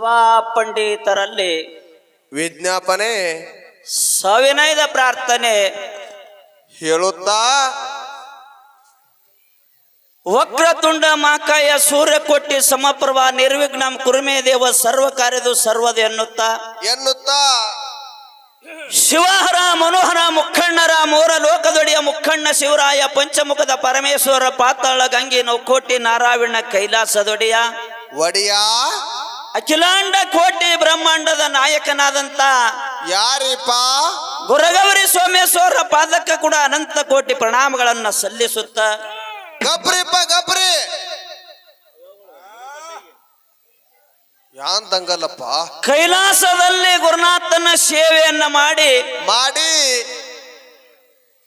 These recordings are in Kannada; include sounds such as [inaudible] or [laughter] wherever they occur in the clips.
ಸಭಾ ಪಂಡಿತರಲ್ಲಿ ವಿಜ್ಞಾಪನೆ ಸವಿನಯದ ಪ್ರಾರ್ಥನೆ. ಹೇಳುತ್ತಾ? ವಕ್ರತುಂಡ ಮಾಕಾಯ ಸೂರ್ಯಕೋಟಿ ಸಮಪ್ರವ ನಿರ್ವಿಘ್ನ ಕುರುಮೇ ದೇವ ಸರ್ವ ಕಾರ್ಯದು ಸರ್ವದ ಎನ್ನುತ್ತಾ? ಎನ್ನುತ್ತಾ? ಶಿವಹರ ಮನೋಹರ ಮುಖಣ್ಣರ ಮೋರ ಲೋಕದೊಡೆಯ ಮುಖಣ್ಣ ಶಿವರಾಯ ಪಂಚಮುಖದ ಪರಮೇಶ್ವರ ಪಾತಾಳ ಗಂಗೆ ನೌಕೋಟಿ ನಾರಾಯಣ ಕೈಲಾಸದೊಡೆಯ. ಒಡಿಯ? ಅಖಿಲಾಂಡ ಕೋಟಿ ಬ್ರಹ್ಮಾಂಡದ ನಾಯಕನಾದಂತ ಯಾರಿಪ್ಪ? ಗುರಗೌರಿ ಸೋಮೇಶ್ವರ ಪಾದಕ್ಕೆ ಕೂಡ ಅನಂತ ಕೋಟಿ ಪ್ರಣಾಮಗಳನ್ನ ಸಲ್ಲಿಸುತ್ತ. ಗಬ್ರಿಪ್ಪ ಗಬ್ರಿ. ಯಾಂದಂಗಲ್ಲಪ್ಪ ಕೈಲಾಸದಲ್ಲಿ ಗುರುನಾಥನ ಸೇವೆಯನ್ನ ಮಾಡಿ ಮಾಡಿ.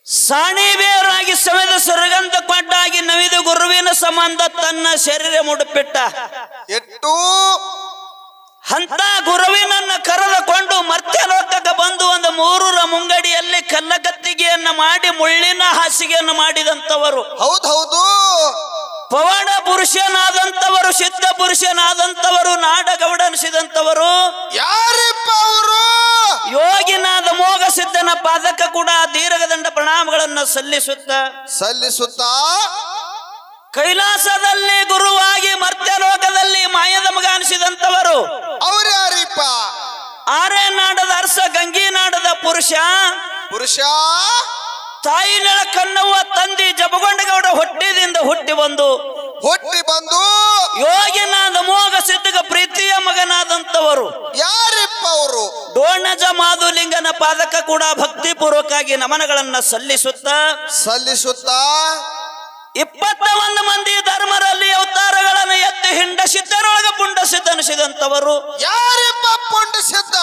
ಸಾಣಿಬೇರಾಗಿ ಸವೆದ ಸುರಗಂಧ ಕೊಟ್ಟಾಗಿ ನವಿದು ಗುರುವಿನ ಸಂಬಂಧ ತನ್ನ ಶರೀರ ಮುಡುಪಿಟ್ಟ. ಎಟ್ಟು ಅಂತ ಗುರುವಿನನ್ನ ಕರೆದುಕೊಂಡು ಮರ್ತ್ಯಲೋಕಕ್ಕೆ ಬಂದು ಒಂದು ಮೂರರ ಮುಂಗಡಿಯಲ್ಲಿ ಕಲ್ಲಗತ್ತಿಗೆಯನ್ನ ಮಾಡಿ ಮುಳ್ಳಿನ ಹಾಸಿಗೆಯನ್ನು ಮಾಡಿದಂಥವರು. ಹೌದೌದು ಹೌದು. ಪವಾಡ ಪುರುಷನಾದಂಥವರು ಸಿದ್ಧ ಪುರುಷನಾದಂಥವರು ನಾಡಗೌಡನಿಸಿದಂಥವರು. ಯಾರಿಪ್ಪ ಅವರು? ಯೋಗಿನಾದ ಮೋಗ ಸಿದ್ಧನ ಪಾದಕ ಕೂಡ ದೀರ್ಘದಂಡ ಪ್ರಣಾಮಗಳನ್ನು ಸಲ್ಲಿಸುತ್ತ. ಸಲ್ಲಿಸುತ್ತಾ? ಕೈಲಾಸದಲ್ಲಿ ಗುರುವಾಗಿ ಮರ್ತ್ಯಲೋಕದಲ್ಲಿ ಮಾಯದ ಮಗ ಅನಿಸಿದಂಥವರು ಅವ್ರು ಯಾರಿಪ್ಪ ಆರೇ ನಾಡದ ಅರಸ ಗಂಗಿ ನಾಡದ ಪುರುಷ ಪುರುಷ ತಾಯಿ ನೆಲ ಕನ್ನವ್ವ ತಂದಿ ಜಬಗೊಂಡಗೌಡ ಹೊಟ್ಟಿದಿಂದ ಹುಟ್ಟಿ ಬಂದು ಹುಟ್ಟಿ ಬಂದು ಯೋಗಿನಾದ ಮೋಗ ಸಿದ್ಧಗ ಪ್ರೀತಿಯ ಮಗನಾದಂಥವರು. ಯಾರಿಪ್ಪ ಅವರು? ಡೋಣಜ ಮಾಧುಲಿಂಗನ ಪಾದಕ ಕೂಡ ಭಕ್ತಿ ಪೂರ್ವಕವಾಗಿ ನಮನಗಳನ್ನ ಸಲ್ಲಿಸುತ್ತ ಸಲ್ಲಿಸುತ್ತಾ ಇಪ್ಪತ್ತ ಒಂದು ಮಂದಿ ಧರ್ಮರಲ್ಲಿ ಅವತಾರಗಳನ್ನು ಎತ್ತಿ ಹಿಂಡ ಸಿದ್ಧರೊಳಗೆ ಪುಂಡ ಸಿದ್ಧನಿಸಿದಂಥವರು ಯಾರಿಪ್ಪ ಪುಂಡ ಸಿದ್ಧ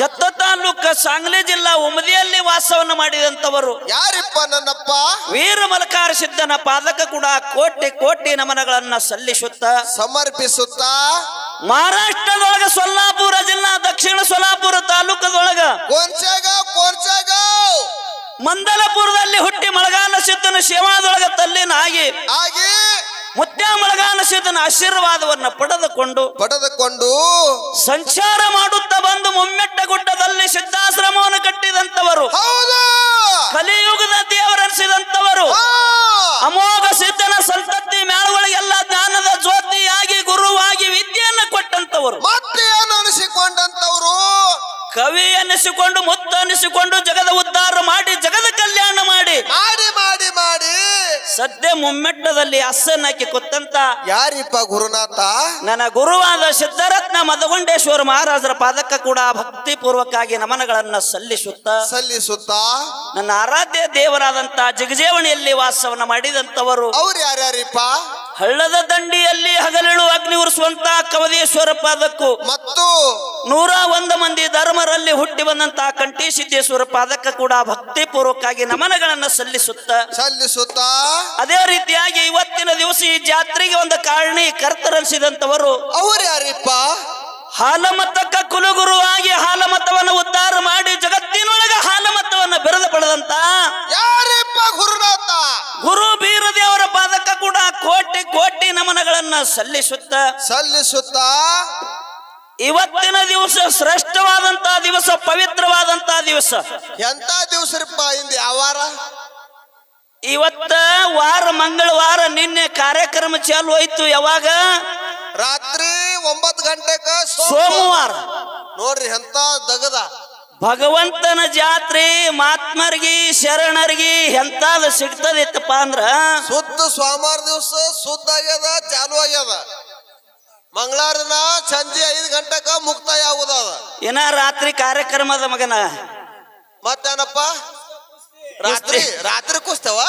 ಜತ್ತ ತಾಲೂಕ ಸಾಂಗ್ಲಿ ಜಿಲ್ಲಾ ಉಮದಿಯಲ್ಲಿ ವಾಸವನ್ನು ಮಾಡಿದಂಥವರು. ಯಾರಿಪ್ಪ ನನ್ನಪ್ಪ? ವೀರ ಮಲಕಾರ ಸಿದ್ಧನ ಪಾದಕ ಕೂಡ ಕೋಟಿ ಕೋಟಿ ನಮನಗಳನ್ನ ಸಲ್ಲಿಸುತ್ತ. ಸಮರ್ಪಿಸುತ್ತಾ? ಮಹಾರಾಷ್ಟ್ರದೊಳಗ ಸೊಲ್ಲಾಪುರ ಜಿಲ್ಲಾ ದಕ್ಷಿಣ ಸೊಲ್ಲಾಪುರ ತಾಲೂಕದೊಳಗ. ಕೋರ್ಚಾಗ ಕೋನ್ಚಾಗ ಮಂದಲಪುರದಲ್ಲಿ ಹುಟ್ಟಿ ಮಳಗಾನ ಸಿದ್ಧನ ಸೇವಾದೊಳಗ ತಲ್ಲಿನಾಗಿ ಆಗಿ ಮುತ್ಯ ಮಳಗಾನ ಸಿದ್ಧನ ಆಶೀರ್ವಾದವನ್ನ ಪಡೆದುಕೊಂಡು ಪಡೆದುಕೊಂಡು ಸಂಚಾರ ಮಾಡುತ್ತಾ ಬಂದು ಮುಮ್ಮೆಟ್ಟ ಗುಡ್ಡದಲ್ಲಿ ಸಿದ್ಧಾಶ್ರಮವನ್ನು ಕಟ್ಟಿದಂತವರು ಹೌದು. ಕಲಿಯುಗದ ದೇವರನಿಸಿದಂತವರು. ಅಮೋಘ ಸಿದ್ಧನ ಸಂತತಿ ಮ್ಯಾಳುಗಳಿಗೆಲ್ಲ ಜ್ಞಾನದ ಜ್ಯೋತಿಯಾಗಿ ಗುರುವಾಗಿ ವಿದ್ಯೆಯನ್ನು ಕೊಟ್ಟಂತವರು ಕವಿ ಅನ್ನಿಸಿಕೊಂಡು ಮುತ್ತ ಅನ್ನಿಸಿಕೊಂಡು ಜಗದ ಉದ್ಧಾರ ಮಾಡಿ ಜಗದ ಕಲ್ಯಾಣ ಮಾಡಿ. ಮಾಡಿ ಮಾಡಿ ಮಾಡಿ. ಸದ್ಯ ಮುಮ್ಮೆಟ್ಟದಲ್ಲಿ ಅಸ್ಸನ್ನಾಕಿ ಕೊತ್ತಂತ ಯಾರಿಪ್ಪ ಗುರುನಾಥ? ನನ್ನ ಗುರುವಾದ ಸಿದ್ಧರತ್ನ ಮದಗೊಂಡೇಶ್ವರ ಮಹಾರಾಜರ ಪಾದಕ್ಕ ಕೂಡ ಭಕ್ತಿ ಪೂರ್ವಕವಾಗಿ ನಮನಗಳನ್ನ ಸಲ್ಲಿಸುತ್ತ ಸಲ್ಲಿಸುತ್ತಾ? ನನ್ನ ಆರಾಧ್ಯ ದೇವರಾದಂತ ಜಗಜೇವಣಿಯಲ್ಲಿ ವಾಸವನ್ನ ಮಾಡಿದಂತವರು. ಅವ್ರು ಯಾರ್ಯಾರಿಪ್ಪ? ಹಳ್ಳದ ದಂಡಿಯಲ್ಲಿ ಹಗಲಿಳು ಅಗ್ನಿ ಉರಿಸುವಂತ ಕವದೇಶ್ವರ ಪಾದಕ್ಕೂ ಮತ್ತು ನೂರ ಒಂದು ಮಂದಿ ಧರ್ಮರಲ್ಲಿ ಹುಟ್ಟಿ ಬಂದಂತ ಕಂಠಿ ಸಿದ್ದೇಶ್ವರ ಪಾದಕ್ಕ ಕೂಡ ಭಕ್ತಿ ಪೂರ್ವಕವಾಗಿ ನಮನಗಳನ್ನ ಸಲ್ಲಿಸುತ್ತ. ಸಲ್ಲಿಸುತ್ತಾ. ಅದೇ ರೀತಿಯಾಗಿ ಇವತ್ತಿನ ದಿವಸ ಈ ಜಾತ್ರೆಗೆ ಒಂದು ಕಾರಣಿ ಕರ್ತರನಿಸಿದಂತವರು ಅವ್ರು ಯಾರಿಪ್ಪ? ಕುಲಗುರು ಕುಲಗುರುವಾಗಿ ಹಾಲಮತವನ್ನು ಉದ್ಧಾರ ಮಾಡಿ ಜಗತ್ತಿನೊಳಗ ಹಾಲಮತವನ್ನು ಬೆರೆದು ಪಡೆದಂತ ಯಾರಿಪ್ಪ ಗುರುನಾಥ ಗುರು ಬೀರದೇವರ ಪಾದಕ್ಕ ಕೂಡ ಕೋಟಿ ಕೋಟಿ ನಮನಗಳನ್ನ ಸಲ್ಲಿಸುತ್ತ ಸಲ್ಲಿಸುತ್ತ? ಇವತ್ತಿನ ದಿವಸ ಶ್ರೇಷ್ಠವಾದಂತ ದಿವಸ ಪವಿತ್ರವಾದಂತ ದಿವಸ. ಎಂತ ದಿವ್ಸರಿಪ್ಪ ಇಂದ ಯಾವಾರ ಇವತ್ತ ವಾರ ಮಂಗಳವಾರ ನಿನ್ನೆ ಕಾರ್ಯಕ್ರಮ ಚಾಲು ಹೋಯ್ತು. ಯಾವಾಗ? ರಾತ್ರಿ ಒಂಬತ್ತು ಗಂಟೆಕ ಸೋಮವಾರ. ನೋಡ್ರಿ ಎಂತ ದಗದ. ಭಗವಂತನ ಜಾತ್ರೆ ಮಾತ್ಮರ್ಗಿ ಶರಣರ್ಗಿ ಎಂತಾದ ಸಿಗ್ತದಿತ್ತಪ್ಪ ಅಂದ್ರ ಸುದ್ದ ಸೋಮವಾರ ದಿವಸ ಸುದ್ದ ಆಗ್ಯದ ಚಾಲು ಆಗ್ಯದ. ಮಂಗಳವಾರ ದಿನ ಸಂಜೆ ಐದು ಗಂಟೆಕ ಮುಕ್ತಾಯ ಆಗುದದ ಏನ ರಾತ್ರಿ ಕಾರ್ಯಕ್ರಮದ ಮಗನ? ಮತ್ತೇನಪ್ಪ? ರಾತ್ರಿ ರಾತ್ರಿ ಕುಸ್ತವ?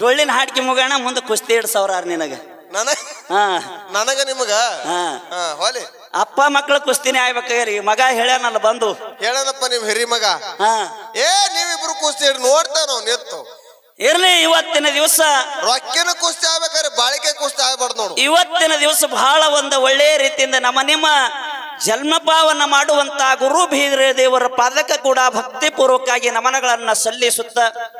ಡೊಳ್ಳಿನ ಹಾಡ್ಕಿ ಮುಗೋಣ ಮುಂದೆ ಕುಸ್ತಿ ಎರಡ್ ಸಾವಿರ ನಿನಗ. ನನಗ? ಹಾ. ನನಗ ನಿಮಗ? ಹಾ. ಹಾ ಹೊಲಿ. ಅಪ್ಪ ಮಕ್ಕಳ ಕುಸ್ತಿನೇ ಆಗ್ಬೇಕಾಗ್ರಿ ಮಗ ಹೇಳ್ಯಾನಲ್ಲ ಬಂದು. ಹೇಳದಪ್ಪ ನಿಮ್ ಹಿರಿ ಮಗ. ಹಾ. ಏ ನೀವಿಬ್ರು ಕುಸ್ತಿ ಹಿಡ್ದು ನಿತ್ತು ಇರ್ಲಿ ಇವತ್ತಿನ ದಿವಸ. ರೊಕ್ಕಿನ ಕುಸ್ತಿ ಆಗ್ಬೇಕಾದ್ರೆ ಬಾಳಿಕೆ ಕುಸ್ತಿ ಆಗ್ಬಾರ್ದು ನೋಡು. ಇವತ್ತಿನ ದಿವಸ ಬಹಳ ಒಂದು ಒಳ್ಳೆಯ ರೀತಿಯಿಂದ ನಮ್ಮ ನಿಮ್ಮ ಜನ್ಮಪಾವನ ಮಾಡುವಂತ ಗುರು ಭೀರ ದೇವರ ಪಾದಕ ಕೂಡ ಭಕ್ತಿಪೂರ್ವಕವಾಗಿ ನಮನಗಳನ್ನ ಸಲ್ಲಿಸುತ್ತ.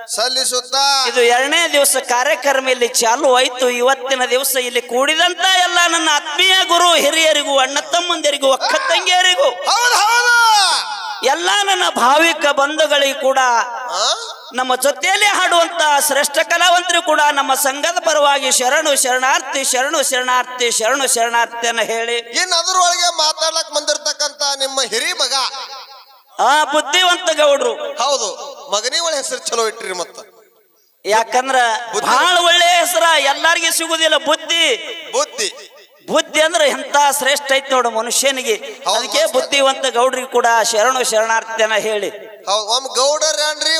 ಸಲ್ಲಿಸುತ್ತ. ಇದು ಎರಡನೇ ದಿವಸ ಕಾರ್ಯಕ್ರಮ ಇಲ್ಲಿ ಚಾಲು ಆಯ್ತು ಇವತ್ತಿನ ದಿವಸ ಇಲ್ಲಿ ಕೂಡಿದಂತ ಎಲ್ಲ ನನ್ನ ಆತ್ಮೀಯ ಗುರು ಹಿರಿಯರಿಗೂ ಅಣ್ಣ ತಮ್ಮಂದಿರಿಗೂ ಅಕ್ಕ ತಂಗಿಯರಿಗೂ ಎಲ್ಲ ನನ್ನ ಭಾವಿಕ ಬಂಧುಗಳಿಗೂ ಕೂಡ? ನಮ್ಮ ಜೊತೆಯಲ್ಲಿ ಹಾಡುವಂತ ಶ್ರೇಷ್ಠ ಕಲಾವಂತರು ಕೂಡ ನಮ್ಮ ಸಂಘದ ಪರವಾಗಿ ಶರಣು ಶರಣಾರ್ಥಿ ಶರಣು ಶರಣಾರ್ಥಿ ಶರಣು ಶರಣಾರ್ಥಿಯನ್ನ ಹೇಳಿ. ಇನ್ ಅದರೊಳಗೆ ಮಾತಾಡ್ಲಕ್ ಬಂದಿರತಕ್ಕಂತ ನಿಮ್ಮ ಹಿರಿ ಮಗ. ಆ ಬುದ್ಧಿವಂತ ಗೌಡ್ರು. ಹೌದು ಮಗನಿ ಒಳ್ಳೆ ಹೆಸರು ಚಲೋ ಇಟ್ರಿ ಮತ್ತ. ಯಾಕಂದ್ರ ಬಹಳ ಒಳ್ಳೆ ಹೆಸರ ಎಲ್ಲಾರ್ಗಿ ಸಿಗುದಿಲ್ಲ ಬುದ್ಧಿ. ಬುದ್ಧಿ. ಬುದ್ಧಿ ಅಂದ್ರೆ ಎಂತ ಶ್ರೇಷ್ಠ ಐತಿ ನೋಡು ಮನುಷ್ಯನಿಗೆ. ಅದಕ್ಕೆ ಬುದ್ಧಿವಂತ ಗೌಡ್ರಿಗೆ ಕೂಡ ಶರಣು ಶರಣಾರ್ಥನ ಹೇಳಿ. ಒಮ್ಮೆ ಗೌಡರ್ ಅನ್ರಿ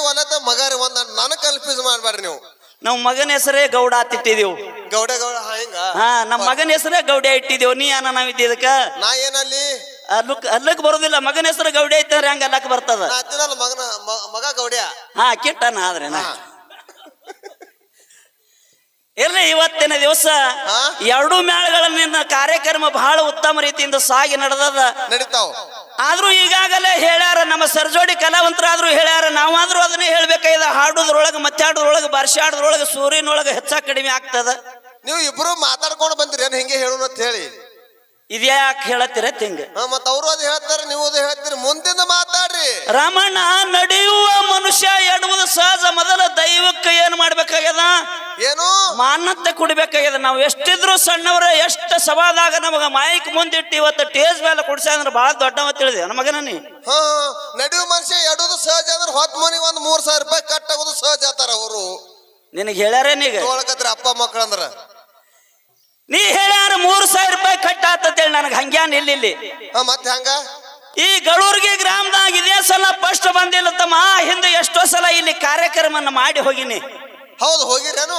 ಮಗರಿ ಒಂದ್ ನನಗ್ ಕನ್ಫ್ಯೂಸ್ ಮಾಡ್ಬೇಡ್ರಿ ನೀವು. ನಮ್ಮ ಮಗನ ಹೆಸರೇ ಗೌಡ ತಿಟ್ಟಿದೆವು ಗೌಡ ಗೌಡ ಹಾ, ನಮ್ಮ ಮಗನ ಹೆಸರೇ ಗೌಡ ಇಟ್ಟಿದೀವು. ನೀ ಅನ್ನ ನಾವಿದ್ದಕ್ಕ ನಾ ಏನಲ್ಲಿ? ಅಲ್ಲಕ್ ಅಲ್ಲಕ್ ಬರೋದಿಲ್ಲ. ಮಗನ ಹೆಸರು ಗೌಡ ಐತಂದ್ರೆ ಹಂಗ ಅಲ್ಲಕ್ ಬರ್ತದ. ಮಗನ ಮಗ ಗೌಡ್ಯ? ಹಾ ಕಿಟ್ಟನ ಆದ್ರೆ ನಾ. ಇರ್ಲಿ ಇವತ್ತಿನ ದಿವಸ? ಎರಡು ಮೇಳಗಳನ್ನ ಕಾರ್ಯಕ್ರಮ ಬಹಳ ಉತ್ತಮ ರೀತಿಯಿಂದ ಸಾಗಿ ನಡೆದದ. ನಡೀತಾವ್. ಆದ್ರೂ ಈಗಾಗಲೇ ಹೇಳ್ಯಾರ ನಮ್ಮ ಸರ್ಜೋಡಿ ಕಲಾವಂತರಾದ್ರೂ ಹೇಳ್ಯಾರ ನಾವಾದ್ರೂ ಅದನ್ನೇ ಹೇಳ್ಬೇಕಾಯ್ದ ಹಾಡುದ್ರೊಳಗೆ ಮತ್ತಾಡುದ್ರೊಳಗೆ ಬರ್ಷಾಡುದ್ರೊಳಗೆ ಸೂರ್ಯನೊಳಗೆ ಹೆಚ್ಚ ಕಡಿಮೆ ಆಗ್ತದ. ನೀವು ಇಬ್ರು ಮಾತಾಡ್ಕೊಂಡು ಬಂದ್ರಿ ಏನ್ ಹಿಂಗೆ ಹೇಳೋಣ ಅಂತ ಹೇಳಿ. ಇದ್ಯಾಕೆ ಹೇಳತ್ತೀರ ತಿಂಗ ಹಾ ಮತ್ತ ಅವರು ಅದು ಹೇಳ್ತಾರೆ ನೀವು ಅದು ಹೇಳ್ತೀರಿ. ಮುಂದಿಂದ ಮಾತಾಡ್ರಿ. ರಾಮಣ್ಣ ನಡೆಯುವ ಮನುಷ್ಯ ಎಡುವುದು ಸಹಜ. ಮೊದಲ ದೈವಕ್ಕೆ ಏನ್ ಮಾಡ್ಬೇಕಾಗ್ಯದ? ಏನು? ಮಾನ್ಯತೆ ಕುಡಿಬೇಕಾಗ್ಯದ. ನಾವು ಎಷ್ಟಿದ್ರು ಸಣ್ಣವ್ರ ಎಷ್ಟು ಸವಾದಾಗ ನಮಗ ಮೈಕ್ ಮುಂದಿಟ್ಟು ಇವತ್ತು ಟೇಜ್ ಮೇಲೆ ಕುಡ್ಸ ಅಂದ್ರೆ ಬಹಳ ದೊಡ್ಡವ ತಿಳಿದೆ. ನಮಗನ ಮಗನ ನೀ? ಹಾ ನಡೆಯುವ ಮನುಷ್ಯ ಎಡುದು ಸಹಜ ಅಂದ್ರೆ ಹೊತ್ತು ಮನಿಗೆ ಒಂದ್ ಮೂರ್ ಸಾವಿರ ರೂಪಾಯಿ ಕಟ್ಟಾಗುದು ಸಹಜ ಆತಾರ ಅವರು. ನಿನಗೆ ಹೇಳ್ಯಾರೇನೀಗ ತೊಗೊಳಕತ್ರಿ ಅಪ್ಪ ಮಕ್ಕಳಂದ್ರ ನೀ ಹೇಳ್ಯಾರ ಮೂರು ಸಾವಿರ ರೂಪಾಯಿ ಕಟ್ಟ ಆತಂತೇಳಿ ನನಗೆ ಹಂಗ್ಯಾನ್ ಇಲ್ಲಿ ಹಾ ಮತ್ತೆ ಹಂಗ? ಈ ಗಳೂರ್ಗಿ ಗ್ರಾಮದಾಗ ಇದೇ ಸಲ ಫಸ್ಟ್ ಬಂದಿಲ್ಲ ತಮ್ಮ ಹಿಂದೆ ಎಷ್ಟೋ ಸಲ ಇಲ್ಲಿ ಕಾರ್ಯಕ್ರಮನ ಮಾಡಿ ಹೋಗಿನಿ. ಹೌದು ಹೋಗಿರೇನು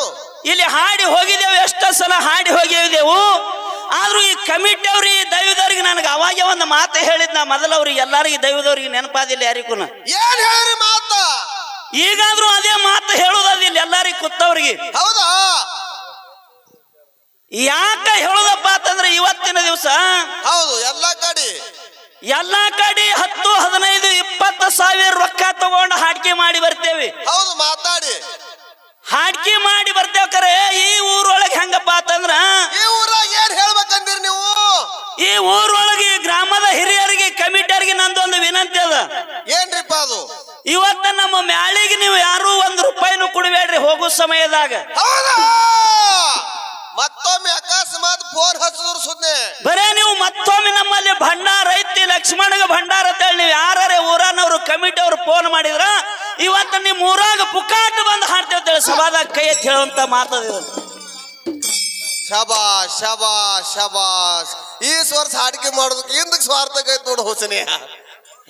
ಇಲ್ಲಿ ಹಾಡಿ ಹೋಗಿದ್ದೇವೆ ಎಷ್ಟೋ ಸಲ ಹಾಡಿ ಹೋಗಿದ್ದೇವು. ಆದ್ರೂ ಈ ಕಮಿಟಿ ಅವ್ರಿ ದೈವದವ್ರಿಗೆ ನನಗೆ ಅವಾಗೆ ಒಂದು ಮಾತು ಹೇಳಿದ್ ನಾ ಮೊದಲವ್ರಿಗೆ ಎಲ್ಲಾರಿಗೆ ದೈವದವ್ರಿಗೆ ನೆನಪಾದಿಲ್ಲ ಯಾರಿಗೂ. ಏನ್ ಹೇಳಿರಿ ಮಾತ? ಈಗಾದ್ರೂ ಅದೇ ಮಾತು ಹೇಳುದಿಲ್ಲ ಎಲ್ಲಾರಿಗೆ ಕುತ್ತವ್ರಿಗೆ. ಹೌದಾ? ಯಾಕ ಹೇಳುದಪ್ಪ ಅಂತಂದ್ರೆ ಇವತ್ತಿನ ದಿವಸ ಹೌದು ಎಲ್ಲಾ ಕಡೆ. ಎಲ್ಲಾ ಕಡೆ ಹತ್ತು ಹದಿನೈದು ಇಪ್ಪತ್ತು ಸಾವಿರ ರೊಕ್ಕ ತಗೊಂಡು ಹಾಡಿಕೆ ಮಾಡಿ ಬರ್ತೇವೆ. ಹೌದು ಮಾತಾಡಿ. ಹಾಡಿಕೆ ಮಾಡಿ ಬರ್ತೇವೆ ಕರೆ ಈ ಊರೊಳಗೆ ಹೆಂಗಪ್ಪ ಅಂತಂದ್ರ ಈ ಊರಾಗ ಏನ್ ಹೇಳ್ಬೇಕಂದಿರಿ ನೀವು? ಈ ಊರೊಳಗೆ ಗ್ರಾಮದ ಹಿರಿಯರಿಗೆ ಕಮಿಟಿಯರಿಗೆ ನಂದೊಂದು ವಿನಂತಿ ಅದ. ಏನ್ರಿಪ್ಪ ಅದು? ಇವತ್ತ ನಮ್ಮ ಮ್ಯಾಳಿಗೆ ನೀವು ಯಾರು ಒಂದು ರೂಪಾಯಿನೂ ಕೊಡಬೇಡ್ರಿ ಹೋಗೋ ಸಮಯದಾಗ. ಹೌದಾ? ಸಭಾದಾಗ ಕೈ ಎತ್ತಿ ಹೇಳುವಂತ ಮಾತದ ಶಬಾ ಶಬಾ ಶಬಾ ಈ ವರ್ಷ ಹಾಡಿಕೆ ಮಾಡೋದಕ್ಕೆ ಹಿಂದಕ್ಕೆ ಸ್ವಾರ್ಥ ಕೈತ್ ನೋಡು ಹೋಸನೆ.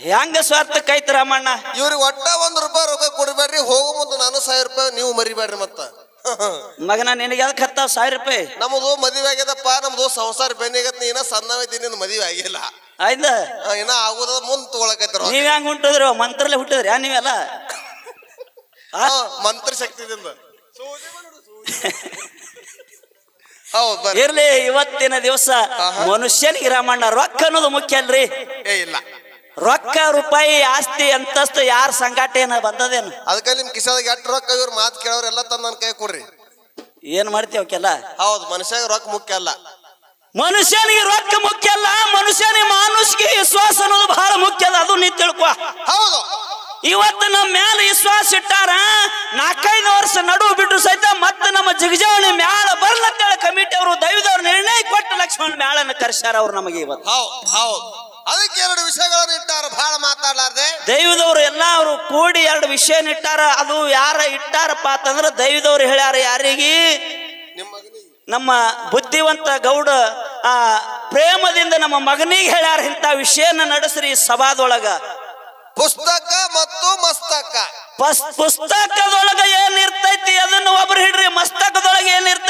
ಹೆಂಗ ಸ್ವಾರ್ಥ ಕೈತ ರಾಮಣ್ಣ? ಇವ್ರಿಗೆ ಒಟ್ಟ ಒಂದ್ ರೂಪಾಯಿ ರೊಕ್ಕ ಕೊಡ್ಬೇಡ್ರಿ ಹೋಗೋ ಮುಂದೆ ನಾನು ಸಾವಿರ ರೂಪಾಯಿ ನೀವು ಮರಿಬೇಡ್ರಿ ಮತ್ತ. ಮಗನ ನಿನಗೆ ಅದಕ್ಕೆ ಹತ್ತಾವ ಸಾವಿರ ರೂಪಾಯಿ? ನಮ್ದು ಮದುವೆ ಆಗ್ಯದಪ್ಪ ನಮ್ದು ಸಂಸಾರ ಬೆನ್ನಿಗತ್ ನೀ ಇನ್ನ ಸಣ್ಣವಿದ್ದೀನಿ ನಿನ್ನ ಮದುವೆ ಆಗಿಲ್ಲ. ಆಯ್ತಾ? ಏನ ಆಗುದ ಆಗೋದ ಮುಂದ್ ತಗೊಳಕೈತ್ರ ನೀವ್ ಹೆಂಗ್ ಹುಟ್ಟಿದ್ರು? ಮಂತ್ರಲ್ಲೇ ಹುಟ್ಟಿದ್ರಿ ನೀವೆಲ್ಲ? ಮಂತ್ರ ಶಕ್ತಿದಿಂದ [laughs] ಹೌದ್ ಬರ್ರಿ. ಇರ್ಲಿ ಇವತ್ತಿನ ದಿವಸ. ಮನುಷ್ಯನಿಗೆ ರಾಮಣ್ಣ ರೊಕ್ಕ ಅನ್ನೋದು ಮುಖ್ಯ ಅಲ್ರಿ? ಏ ಇಲ್ಲ. ರೊಕ್ಕ ರೂಪಾಯಿ ಆಸ್ತಿ ಅಂತಸ್ತು ಯಾರ ಸಂಗಾಟ ಏನ ಬಂದದೇನು? ಅದಕ್ಕೆ ನಿಮ್ ಕಿಸದಾಗ ಎಷ್ಟು ರೊಕ್ಕ ಇವ್ರ ಮಾತು ಕೇಳೋರ್ ಎಲ್ಲ ತಂದ್ ನನ್ ಕೈ ಕೊಡ್ರಿ. ಏನ್ ಮಾಡ್ತೀವಿ ಅವಕ್ಕೆಲ್ಲ ಹೌದು ಮನುಷ್ಯಾಗ ರೊಕ್ಕ ಮುಖ್ಯ ಅಲ್ಲ. ಮನುಷ್ಯನಿಗೆ ರೊಕ್ಕ ಮುಖ್ಯ ಅಲ್ಲ ಮನುಷ್ಯನಿಗೆ ಮಾನುಷ್ಗೆ ವಿಶ್ವಾಸ ಅನ್ನೋದು ಬಹಳ ಮುಖ್ಯ ಅಲ್ಲ ಅದು ನೀ ತಿಳ್ಕೊ. ಹೌದು. ಇವತ್ತು ನಮ್ಮ ಮೇಲೆ ವಿಶ್ವಾಸ ನಾಲ್ಕೈದು ವರ್ಷ ನಡುವು ಬಿಟ್ಟು ಸಹಿತ ಮತ್ತೆ ನಮ್ಮ ಜಿಗಜಾವಣಿ ಮ್ಯಾಲ ಬರ್ಲತ್ತೇಳ ಕಮಿಟಿ ಅವರು ದೈವದವ್ರು ನಿರ್ಣಯ ಕೊಟ್ಟು ಲಕ್ಷ್ಮಣ ಮ್ಯಾಳನ್ನ ಕರ್ಸ್ಯಾರ ಅವ್ರು ನಮಗೆ ಇವತ್ತು. ಹೌದು ಹೌದ್. ಅದಕ್ಕೆ ಎರಡು ವಿಷಯಗಳನ್ನು ಇಟ್ಟಾರ ಬಹಳ ಮಾತಾಡ್ಲಾರ್ದೆ. ದೈವದವ್ರು ಎಲ್ಲ ಅವರು ಕೂಡಿ ಎರಡು ವಿಷಯ ಇಟ್ಟಾರ ಅದು ಯಾರ ಇಟ್ಟಾರಪ್ಪ ಅಂತಂದ್ರ ದೈವದವ್ರು ಹೇಳ್ಯಾರ ಯಾರಿಗೆ? ನಮ್ಮ ಬುದ್ಧಿವಂತ ಗೌಡ ಆ ಪ್ರೇಮದಿಂದ ನಮ್ಮ ಮಗನಿಗೆ ಹೇಳ್ಯಾರ ಇಂಥ ವಿಷಯನ ನಡೆಸ್ರಿ ಈ ಸಭಾದೊಳಗ. ಪುಸ್ತಕ ಮತ್ತು ಮಸ್ತಕ. ಪಸ್ ಪುಸ್ತಕದೊಳಗ ಏನ್ ಇರ್ತೈತಿ ಅದನ್ನ ಒಬ್ರು ಹಿಡ್ರಿ ಮಸ್ತಕದೊಳಗೆ ಏನ್ ಇರ್ತೈತಿ?